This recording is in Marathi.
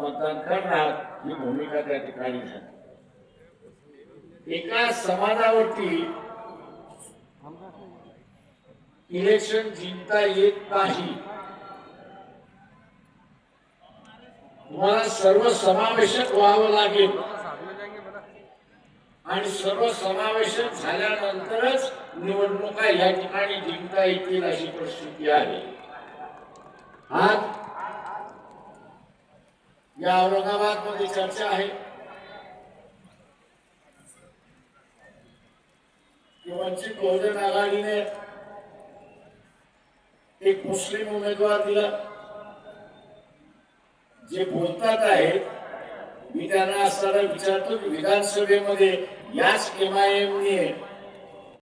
मतदान करणार ही भूमिका त्या ठिकाणी झाली. एका समाजावरती इलेक्शन जिंकता येत नाही. तुम्हाला सर्व समावेशक व्हावं लागेल. आणि सर्व समावेशक झाल्यानंतरच निवडणुका या ठिकाणी जिंकता येतील अशी परिस्थिती आहे. आज या औरंगाबादमध्ये चर्चा आहे. वंचित बहुजन आघाडीने एक मुस्लिम उमेदवार दिला. जे बोलतात आहेत मी त्यांना असताना विचारतो की विधानसभेमध्ये याच एमआयएमने